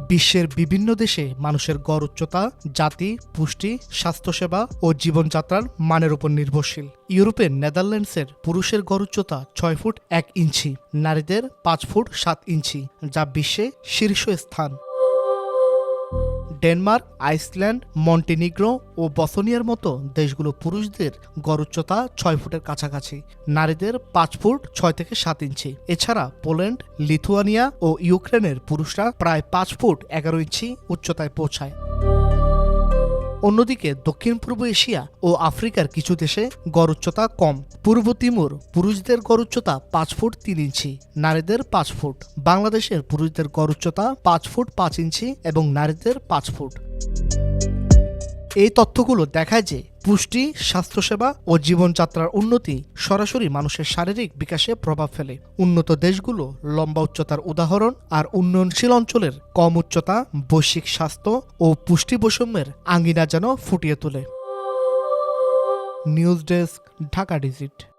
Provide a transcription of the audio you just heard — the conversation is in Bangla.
বিশ্বের বিভিন্ন দেশে মানুষের গড় উচ্চতা, জাতি, পুষ্টি, স্বাস্থ্যসেবা ও জীবনযাত্রার মানের উপর নির্ভরশীল। ইউরোপের নেদারল্যান্ডসের পুরুষের গড় উচ্চতা ছয় ফুট এক ইঞ্চি, নারীদের পাঁচ ফুট সাত ইঞ্চি, যা বিশ্বে শীর্ষ স্থান। ডেনমার্ক, আইসল্যান্ড, মন্টিনিগ্রো ও বসনিয়ার মতো দেশগুলো পুরুষদের গড় উচ্চতা ছয় ফুটের কাছাকাছি। নারীদের পাঁচ ফুট ছয় থেকে সাত ইঞ্চি। এছাড়া পোল্যান্ড, লিথুয়ানিয়া ও ইউক্রেনের পুরুষরা প্রায় পাঁচ ফুট এগারো ইঞ্চি উচ্চতায় পৌঁছায়। অন্যদিকে দক্ষিণ পূর্ব এশিয়া ও আফ্রিকার কিছু দেশে গড় উচ্চতা কম। পূর্ব তিমুর পুরুষদের গড় উচ্চতা পাঁচ ফুট তিন ইঞ্চি, নারীদের পাঁচ ফুট। বাংলাদেশের পুরুষদের গড় উচ্চতা পাঁচ ফুট পাঁচ ইঞ্চি এবং নারীদের পাঁচ ফুট। এই তথ্যগুলো দেখায় যে পুষ্টি, স্বাস্থ্যসেবা ও জীবনযাত্রার উন্নতি সরাসরি মানুষের শারীরিক বিকাশে প্রভাব ফেলে। উন্নত দেশগুলো লম্বা উচ্চতার উদাহরণ আর উন্নয়নশীল অঞ্চলের কম উচ্চতা, বৈশ্বিক স্বাস্থ্য ও পুষ্টি বৈষম্যের আঙ্গিনা যেন ফুটিয়ে তোলে। News desk, Dhaka digit.